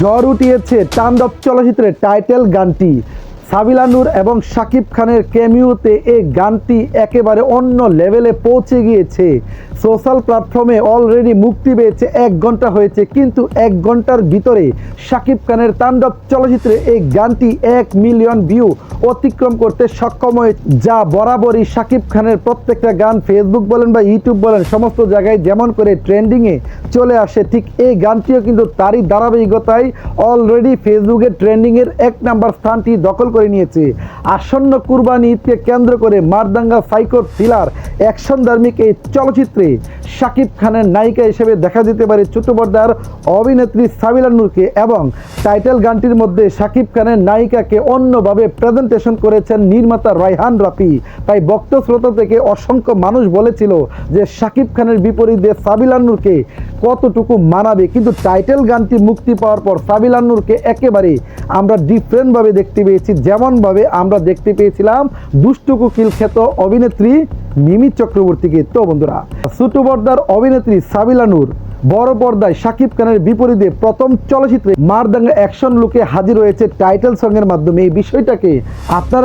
জ্বর উঠিয়েছে তাণ্ডব চলচ্চিত্রের টাইটেল গানটি। সাবিলা নূর এবং শাকিব খানের ক্যামিওতে এই গানটি একেবারে অন্য লেভেলে পৌঁছে গিয়েছে। সোশ্যাল প্ল্যাটফর্মে অলরেডি মুক্তি পেয়েছে, এক ঘণ্টা হয়েছে, কিন্তু এক ঘণ্টার ভিতরে শাকিব খানের তাণ্ডব চলচ্চিত্রে এই গানটি এক মিলিয়ন ভিউ অতিক্রম করতে সক্ষম হয়েছে। যা বরাবরই শাকিব খানের প্রত্যেকটা গান ফেসবুক বলেন বা ইউটিউব বলেন, সমস্ত জায়গায় যেমন করে ট্রেন্ডিংয়ে চলে আসে। ঠিক এই গানটিও কিন্তু তারই ধারাবাহিকতায় অলরেডি ফেসবুকে ট্রেন্ডিংয়ের এক নাম্বার স্থানটি দখল করে নিয়েছে। আসন্ন কুরবানি ঈদকে কেন্দ্র করে মারদাঙ্গা সাইকো থ্রিলার অ্যাকশন ধার্মিক এই চলচ্চিত্রে শাকিব খানের নায়িকা হিসেবে দেখা যেতে পারে ছোট পর্দার অভিনেত্রী সাবিলা নূরকে এবং টাইটেল গানটির মধ্যে শাকিব খানের নায়িকাকে অন্যভাবে প্রেজেন্টেশন করেছেন নির্মাতা রায়হান রাফি। তাই ভক্ত শ্রোতা থেকে অসংখ্য মানুষ বলেছিল যে শাকিব খানের বিপরীতে সাবিলা নূরকে কতটুকু মানাবে? কিন্তু টাইটেল গানটি মুক্তি পাওয়ার পর সাবিলা নূরকে একেবারে আমরা ডিফারেন্টভাবে দেখতে পেয়েছি। যেমনভাবে আমরা দেখতে পেয়েছিলাম দুষ্টুকু কুকিল খ্যাত অভিনেত্রী মিমি চক্রবর্তীকে। তো বন্ধুরা ছোট পর্দার অভিনেত্রী সাবিলা নূর বড় পর্দায় শাকিব খানের বিপরীতে প্রথম চলচ্চিত্রে মারদাঙ্গা অ্যাকশন লুকে হাজির হয়েছে টাইটেল সঙ্গের মাধ্যমে। এই বিষয়টাকে আপনারা